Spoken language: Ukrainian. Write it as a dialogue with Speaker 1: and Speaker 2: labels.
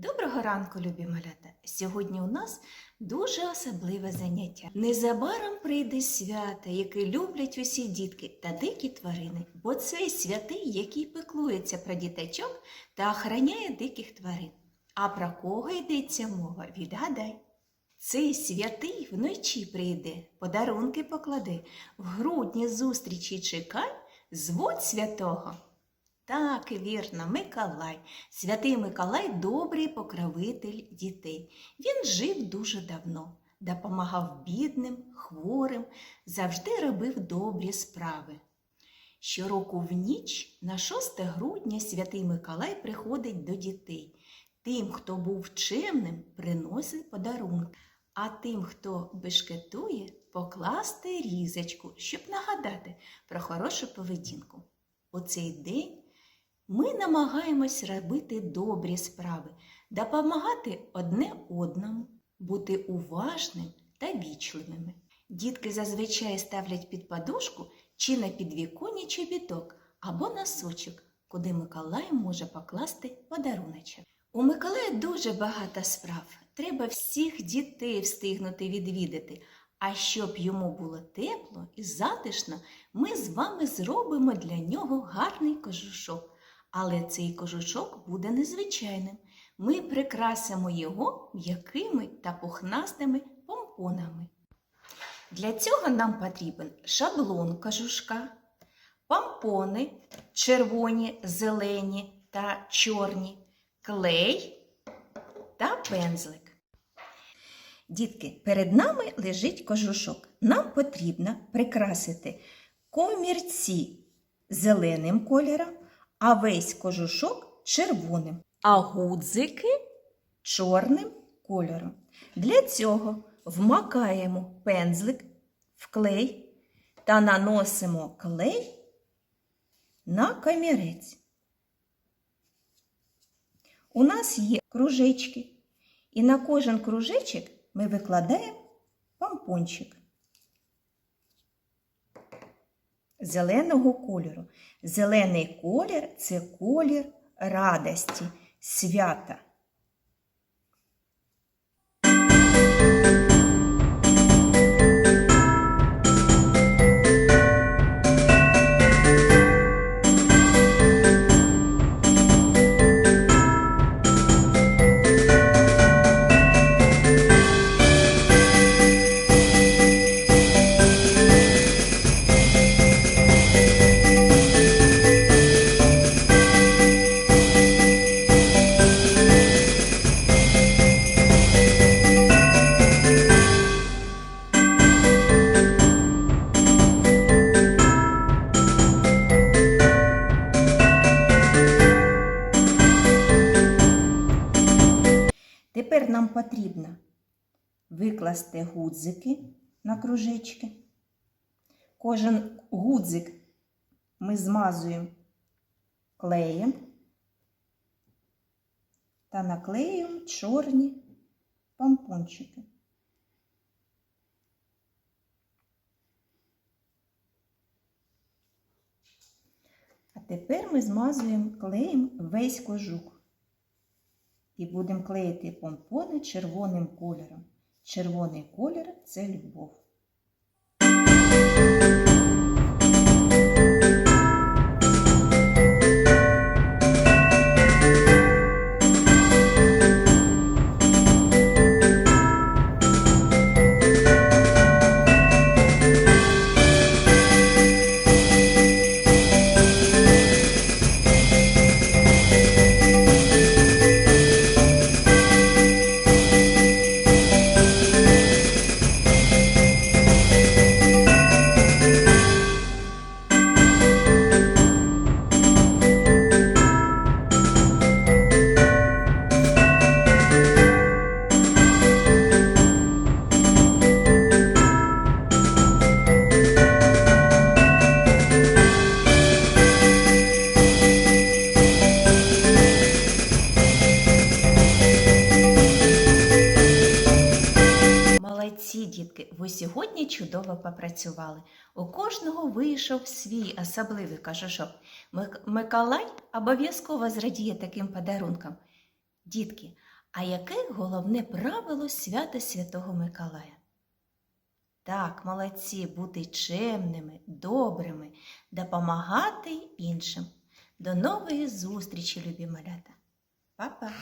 Speaker 1: Доброго ранку, любі малята! Сьогодні у нас дуже особливе заняття. Незабаром прийде свято, яке люблять усі дітки та дикі тварини, бо це святий, який пеклується про діточок та охороняє диких тварин. А про кого йдеться мова? Відгадай. Цей святий вночі прийде, подарунки покладе, в грудні зустрічі чекай, звуть святого. Так, вірно, Миколай. Святий Миколай добрий покровитель дітей. Він жив дуже давно, допомагав бідним, хворим, завжди робив добрі справи. Щороку в ніч на 6 грудня святий Миколай приходить до дітей. Тим, хто був чемним, приносить подарунки, а тим, хто бешкетує, покласти різочку, щоб нагадати про хорошу поведінку. У цей день ми намагаємось робити добрі справи, допомагати одне одному, бути уважним та вічливими. Дітки зазвичай ставлять під подушку чи на підвіконня чобіток або носочок, куди Миколай може покласти подаруночок. У Миколая дуже багато справ. Треба всіх дітей встигнути відвідати. А щоб йому було тепло і затишно, ми з вами зробимо для нього гарний кожушок. Але цей кожушок буде незвичайним. Ми прикрасимо його м'якими та пухнастими помпонами. Для цього нам потрібен шаблон кожушка, помпони червоні, зелені та чорні, клей та пензлик. Дітки, перед нами лежить кожушок. Нам потрібно прикрасити комірці зеленим кольором, а весь кожушок червоним, а гудзики чорним кольором. Для цього вмакаємо пензлик в клей та наносимо клей на камірець. У нас є кружечки, і на кожен кружечок ми викладаємо помпончик зеленого кольору. Зелений колір це колір радості, свята. Нам потрібно викласти гудзики на кружечки. Кожен гудзик ми змазуємо клеєм та наклеюємо чорні помпончики. А тепер ми змазуємо клеєм весь кожух. І будемо клеїти помпони червоним кольором. Червоний колір це любов. Дітки, ви сьогодні чудово попрацювали. У кожного вийшов свій особливий кожушок. Мик- Миколай обов'язково зрадіє таким подарункам. Дітки, а яке головне правило свята Святого Миколая? Так, молодці, бути чемними, добрими, допомагати іншим. До нової зустрічі, любі малята. Па-па!